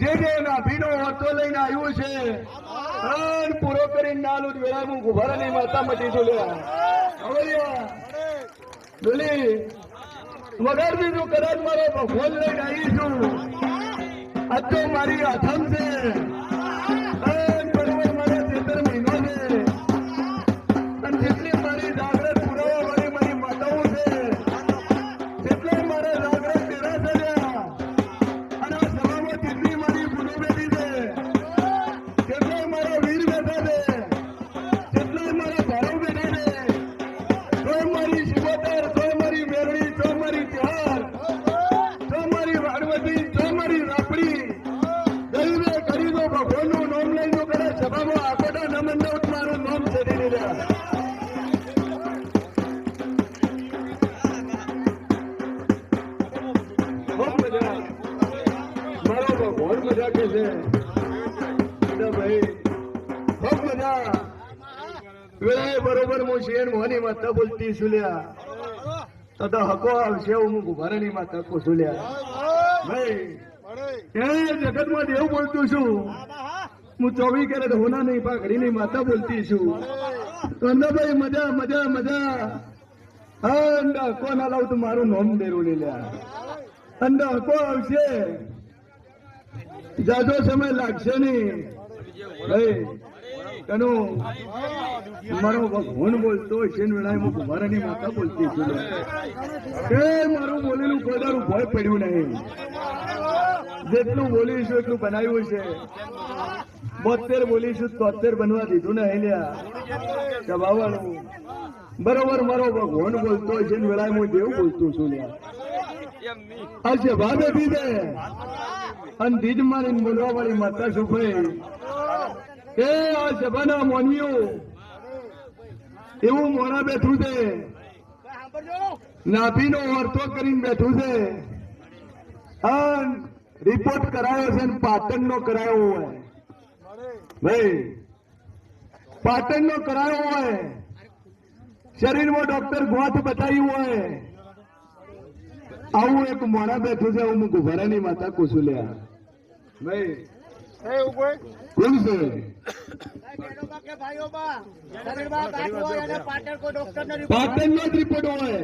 જે જે હોતો લઈને આવ્યું છે અન પૂરો કરીને નાલું જ વેળા ગુભારાની માતા મટી અવળિયા. ડોલી વગર બીજું કદાચ મારો ભગવાન લઈને આવી છું આ મારી આથમ છે. હું શેર મોહની માતા બોલતી સુલ્યા તો તો હકો આવશે હું ભરણી માં તકો સુલ્યા ભાઈ એ જગતમાં દેવ બોલતું છું? હું ચોવી કેરેટ હોના નહીં પાઘડીની માતા બોલતી છું. કંદાભાઈ મજા મજા મજા. અંડા હકો ના લાવ તો મારું નોમ દેરું લ્યા. અંડા હકો આવશે. જાજો સમય લાગશે નહીં. ભાઈ તનો મારો ભગવાન બોલતો શેનવેળાએ હું કુમારાની માતા બોલતી છું એ મારું બોલેલું કોદારું ભય પડ્યું નહીં. જેટલું બોલીશું એટલું બનાવ્યું છે. બોતેર બોલીશું, તોતેર બનવા દીધું ને હેલ્યા દબાવવાનું બરોબર મારો ભગવાન બોલતો છે ને વેળાએ હું દેવ બોલતું છું લ્યા. આ સભા બેઠી અને દીજ મારીને બોલવા વાળી માતા શું એ આ સભાના મોનીઓ એવું મોડા બેઠું છે. નાભીનો વર્તો કરીને બેઠું છે. રિપોર્ટ કરાયો છે ને પાટણનો કરાયો હોય. ભાઈ, પાટણનો કરાયો હોય. શરીરમાં ડોક્ટર ગોઠ બતાવ્યું હોય. આવું એક મોડા બેઠું છે હું ગુભરાની માતા કુસુલ્યા. ભાઈ કોણ છે. જ રિપોર્ટ હોય.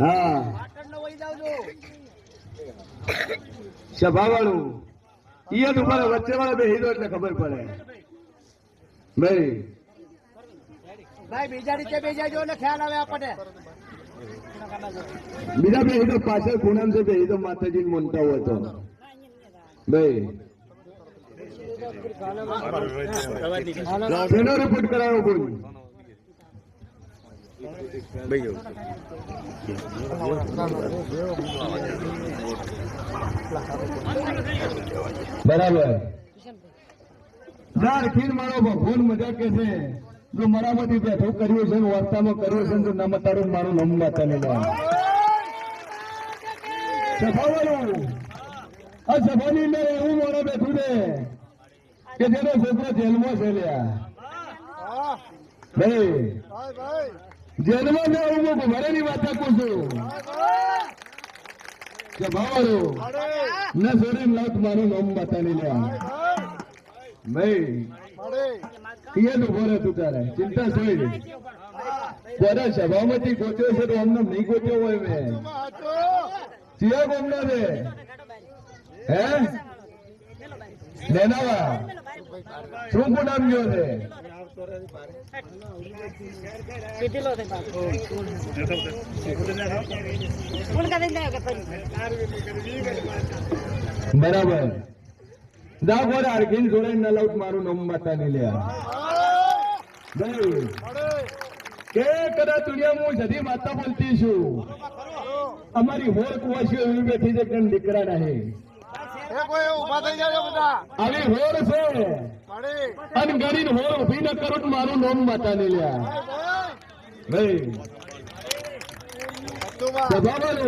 હા. સભા વાળું ઈયત ઉપર વચ્ચે વાળા બે હીરો એટલે ખબર પડે. ભાઈ. ભાઈ બીજા રીતે બેજા જો ને ખ્યાલ આવે આપણને. બીજા બે હીરો પાછળ પૂનમ છે બે હીરો માતાજી મોનતા હોય તો. ભાઈ. શેનો રિપોર્ટ કરાયો બરાબર. ઝારખીન મારો ભગવાન મજા કે છે. જો મરામતી બેઠો કર્યું છે ને વાર્તામાં કર્યું છે તો નામ તારું ને મારું નામ માતા ને સફાવાળું. આ સભાની અંદર એવું મોડે બેઠું છે કે જેનો છોકરો જેલમાં છે લ્યા. ભાઈ જેલમાં ને હું ભરાની વાત આપું છું ના મારું નામ ને લ્યા. ભાઈ ઈયે ઊભો રહે તું તારે. ચિંતા છોડી બધા સભામાંથી ગોત્યો છે તો અમને નહીં ગોત્યો હોય મેં. ચિયા ગોમના છે. હે? શું નામ ગયો બરાબર. જા ગોરે અરખીન જોડે ન લાઉટ મારું નમ માતા ને લ્યા કે કદા દુનિયામાં હું સધી માતા બોલતી છું? અમારી હોર કુવાસીઓ એવી બેઠી છે કે દીકરા નહીં. આવી હોર છે. અને ગરીબ હોર ઊભી ન કરો મારું નોમ માતા ને લ્યા ભાઈ. સ્વભાવનું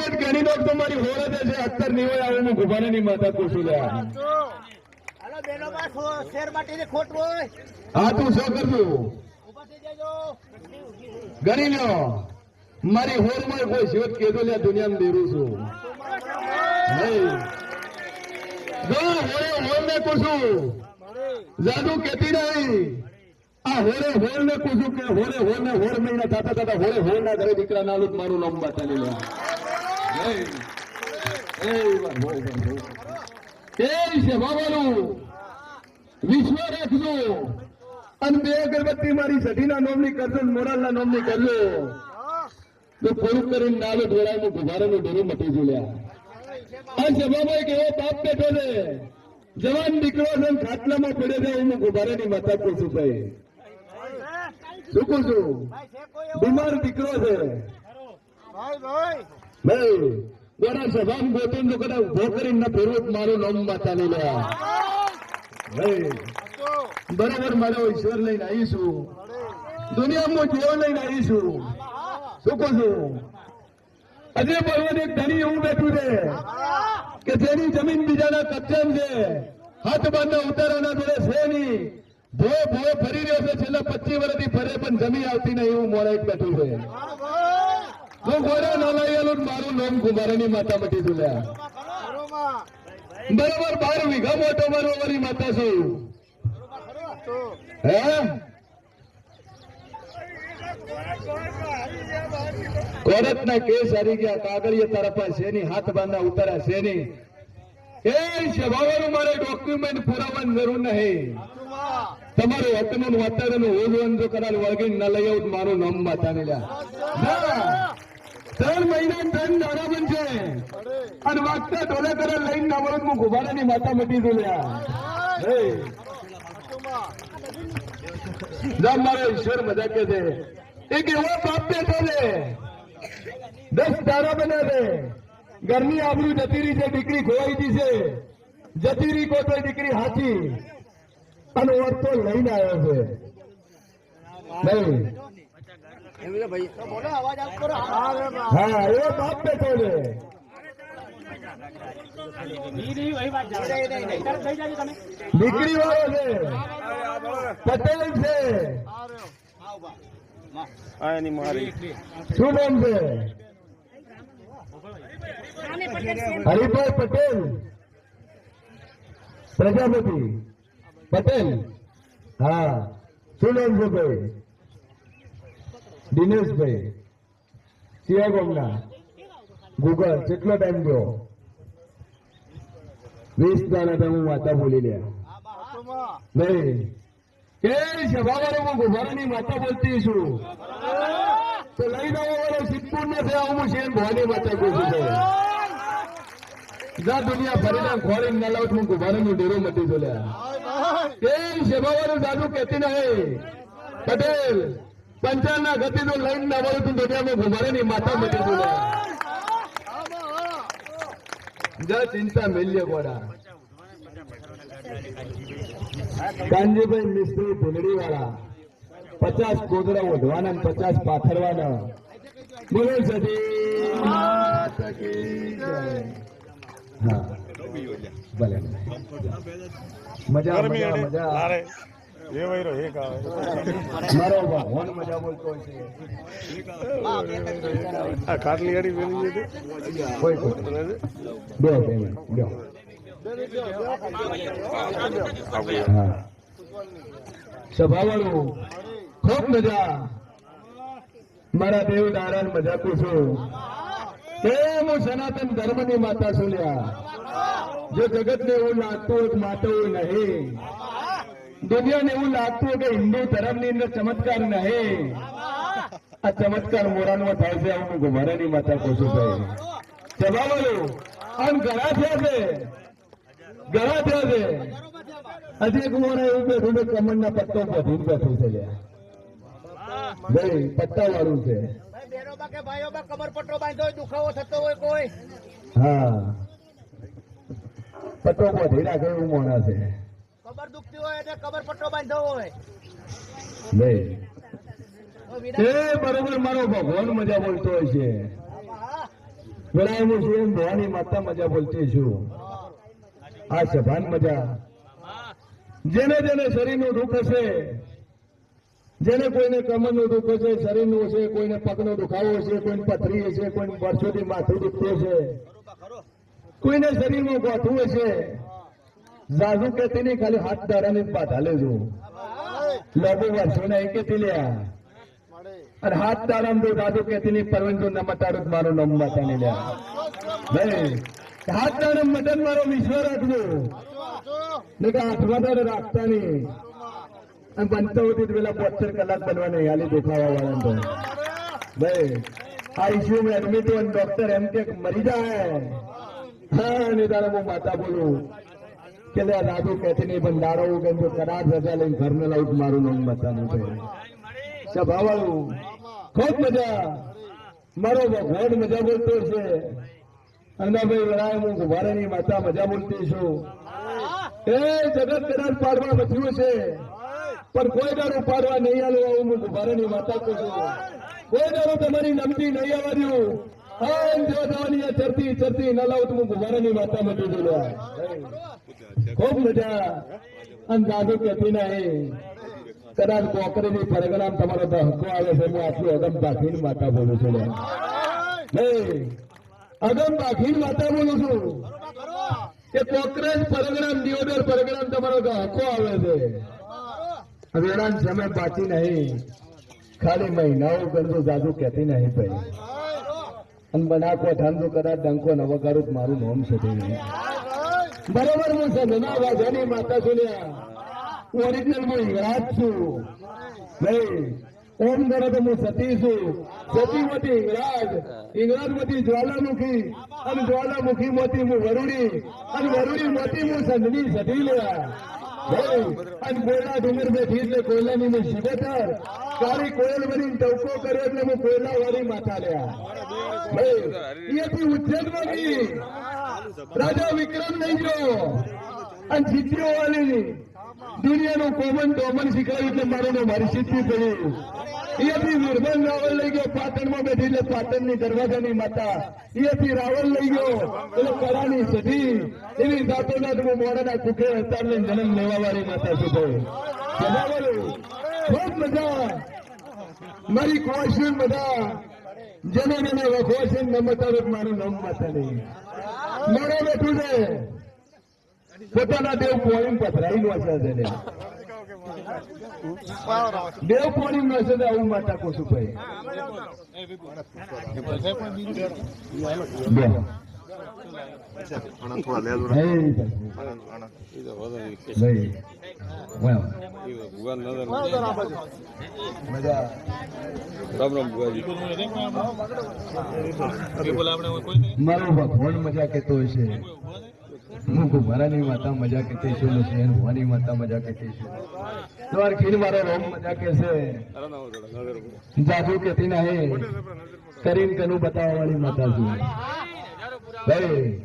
જ ગણી દો તો મારી હોર જ છે. અત્તરની હોય આવું હું ગુભારાની માતા કુશું લ્યા હા તું શું જાજો. ગણી લ્યો. મારી હોરમાં કોઈ શિવત કેદો લ્યા દુનિયામાં દેરું છું. તમારા કે હોળે હોળ ને હોળ મહિના થતા થતા ના વિશ્વ રાખજો. અને બે અગરબત્તી મારી સઢીના નોમની કરજો મોરાલના નોમની કરજો. તો પૂરું કરીને નાલો ઢોળાય ગુભારાનું ડેરું મટી જોલ્યા આ સભામાં એક એવો બાપ બેઠો છે. જવાન દીકરો છે ખાટલામાં પડે છે, હું ગુભારાની માતા કહું છું ભાઈ. શું કહું છું? બીમાર દીકરો છે. ભાઈ, મારા સભામાં ગોતો તો કદાચ ઊભો કરીને ફેરવો, મારું નામ માતા નહીં લે. ભાઈ, બરાબર મારો ઈશ્વર લઈને આવીશું. દુનિયામાં જીવો લઈને આવીશું. શું કહું? છું અજય પર્વત એક ધણી એવું બેઠું છે કે જેની જમીન બીજાના કબજામાં છે. હાથ બાંધા ઉતારાના જોડે છે નહીં. ભો ભો ફરી રહ્યો છે. છેલ્લા પચીસ વર્ષથી ફરે પણ જમી આવતી નહીં એવું મોડા એક બેઠું છે. હું ગોરા નાલાયેલું મારું નામ કુમારાની માતા મટી ઝૂલ્યા બરોબર બાર વીઘા મોટો મારો મારી માતા છું. હે? કોરટના કેસ હારી ગયા, કાગળિયા તારા પાસે હાથ બાંધા ઉતાર્યા લ્યા. ત્રણ મહિના ત્રણ દાડા બનશે અને વાગતા ઢોલે કરે લઈને ના હું ગુબારાની માતા મટી દઉં લ્યા. મારો ઈશ્વર મજા કે છે. એક એવો બેઠો છે દસ તારા બને છે. ઘરની આબરૂ જતી રહી છે, દીકરી ખોવાઈ ગઈ છે. જતી રહી કોઈ દીકરી હાચી. અને ઓરતો લઈને આવ્યો છે. હા, એવો બાપ બેઠો છે. દીકરી વાળો છે. પટેલ છે. હા રે. હા, ઊભા. આ એની મારી શું નામ છે હરિભાઈ પટેલ પ્રજાપતિ પટેલ હા શું નામ છે ભાઈ દિનેશભાઈ સિયાગોમના ગૂગલ કેટલો ટાઈમ ગયો વીસ દાડા તમે માતા બોલી લ્યા હા, બા, હાથોમાં. નહીં એ સભાવાળો હું ગુભારાની માતા બોલતી તો લઈ જવા વાળો સિદ્ધપુર જા દુનિયા ફરીને ખોળીને ન ડેરો મટી ભાઈ. એ સભાવાળું દાદુ કહેતી નહીં પટેલ પંચાલના ગતિ તો લઈને ના તું દુનિયામાં માતા મટી હા, જા ચિંતા મેલ્ય ગોડા. કાનજીભાઈ મિસ્ત્રી ભૂલડી વાળા પચાસ કોદરા ઓઢવાના પચાસ પાથરવાના. બોલો સતી. હા. ભલે. મજા મજા મજા. ખાટલી પેલી બે બે હા સભાવાળું ખૂબ મજા. મારા દેવ નારાયણ મજા પૂછું. કેમ હું સનાતન ધર્મની માતા છું લ્યા. જો જગતને એવું લાગતું હોય નહીં. દુનિયાને એવું લાગતું કે હિન્દુ ધર્મની અંદર ચમત્કાર નહીં. આ ચમત્કાર મોરાનો થાય છે હું ગુમારાની માતા કહું છું. ભાઈ સભાવાળું, આમ ઘણા થયા છે. ઘણા થયા છે. હજી કુમાર મોરા એવું બેઠું છે કમરના પત્તો બધું બેઠું છે ભાઈ પત્તા વાળું છે. ભાઈ, બહેનોમાં કે ભાઈઓમાં કમરપટ્ટો બાંધ્યો હોય, દુખાવો થતો હોય કોઈ. હા. પત્તો બધી રાખે એવું મોણા છે. કમર દુખતી હોય એટલે કમરપટ્ટો બાંધ્યો હોય. એ બરોબર મારો ભગવાન મજા બોલતો હોય છે. બરાબર હું. છું ભવાની માતા મજા બોલતી છું. આ સભાન મજા. જેને જેને શરીરનું દુઃખ હશે, જેને કોઈને કમરનું દુઃખ હશે, શરીરનું હશે, કોઈને પગનો દુખાવો હશે, કોઈને પથરી હશે, કોઈને વર્ષોથી માથું દુખતું હશે, કોઈને શરીરમાં ગોઠવું હશે, ઝાઝુ કેતી નહીં ખાલી હાથ દાડાની જ લેજો. લોકો જો વર્ષો ને કેતી લ્યા. અને હાથ દાડામ તો જાજુ કેતી નહીં પરવન તો નમતારું જ મારું નામ માતા ને લ્યા મટન મારો વિશ્વ રાખજો. ને આઠવા તારે રાખતા નહીં અને બનતા પેલા બોતેર કલાક બનવા નહીં હાલી દેખાવા વાળા તો ભાઈ આઈસીયુમાં એડમિટ હોય ડોક્ટર એમ કે મરી જાય. હા, અને તારે હું માતા બોલું. કે રાજુ કહેતી નહીં પણ દાડો કેમ તો કરાર રજા લઈને ઘરને લાવું મારું નામ બતાવું છે. સભાવાળું, ખૂબ મજા. મારો ભગવાન મજા બોલતો છે અન્નાભાઈ વરાય હું કુંભારાની માતા મજા બોલતી છું. એ જગત કદાચ પાડવા બચ્યું છે. પણ કોઈ દારૂ પાડવા નહીં આલો આવું હું કુંભારાની માતા કહું છું. કોઈ દારૂ તમારી નમતી નહીં આવવાનું હા જો ચરતી ચરતી ન લાવું તો હું કુંભારાની માતા મટી બોલ્યા ખૂબ મજા. અને દાદુ કહેતી નહીં. કદાચ કોકરીની પરગણામ તમારો હક્કો આવે છે હું આટલું અગમ પાખીને માતા બોલું છું. નહીં અગમ પાખીને માતા બોલું છું. કે કોકરેજ પરગ્રામ દિયોદર પરગ્રામ તમારો તો હક્કો આવે છે. હવે એના સમય પાછી નહીં. ખાલી મહિનાઓ ગંદુ જાદુ કહેતી નહીં ભાઈ. અને બનાકો ઠંડુ કદાચ ડંકો નવકારું તો મારું નોમ છે બરોબર હું સંધના વાઘાની માતા સુન્યા ઓરિજિનલ હું હિંગળાજ છું. નહીં ઓમ કરો તો હું સતી છું સતીમતી ઇંગરાજ હિંગળાજ જ્વાલામુખી. અને જ્વાલામુખી માંથી હું વરુડી. અને વરુડી માંથી હું સંધની સતી અને કોયલા ડુંગર બેઠી એટલે કોયલાની મેં શિબેતર. તારી કોયલ બની ટવકો કર્યો એટલે હું કોયલા વાળી માતા લ્યા. અહીંયાથી ઉજ્જૈનમાં ગઈ. રાજા વિક્રમ નહીં ગયો. અને જીત્યો વાળી દુનિયાનું કોમન કોમન શીખવાયું એટલે મારે મારી સિદ્ધિ પડી અહીંયાથી નિર્મલ રાવલ લઈ ગયો, પાટણમાં બેઠી એટલે પાટણની દરવાજાની માતા. અહીંયાથી રાવલ લઈ ગયો, એટલે કળાની સધી એવી જાતો તમે મોડાના કુખે અવતાર જન્મ લેવા વાળી માતા છું ભાઈ. ખૂબ મજા. મારી કોશિશ બધા જેને મને વખો છે ન મારું નામ માતા નહીં મોડે બેઠું છે. પોતાના દેવ પોણી પથરાઈ નો છે તેને દેવ પોણી નો છે આવું માતા કોશું ભાઈ. મારો ભગવાન મજા કેતો હશે હું માતા મજા કે ને ભવાની માતા મજા કહેશે જાદુ કહેતી નહીં કરીન કનું બતાવવા વાળી માતા છું. ભાઈ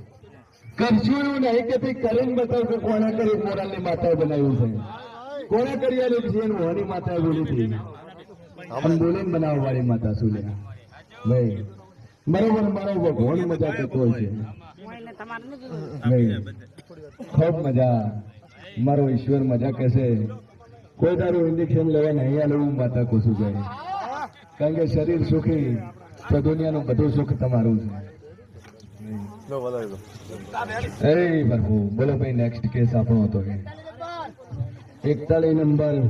નહીં કે કરીન બતાવ કે કોણે કરી, મોરાલની માતાએ બનાવ્યું છે. કોણા કરી આલી છે ભવાની માતા બોલી હતી? બોલીને બનાવવા વાળી માતા શું લે ભાઈ બરોબર મારો ભગવાન મજા કરતો હોય છે. ખૂબ મજા. મારો ઈશ્વર મજા કહેશે. કોઈ તારું ઇન્જેક્શન લેવા નહીં આલે હું માતા કોશું જાય. કારણ કે શરીર સુખી તો દુનિયાનું બધું સુખ તમારું છે. અરે પ્રભુ બોલો ભાઈ નેક્સ્ટ કેસ આપણો હતો કે એકતાલીસ નંબર.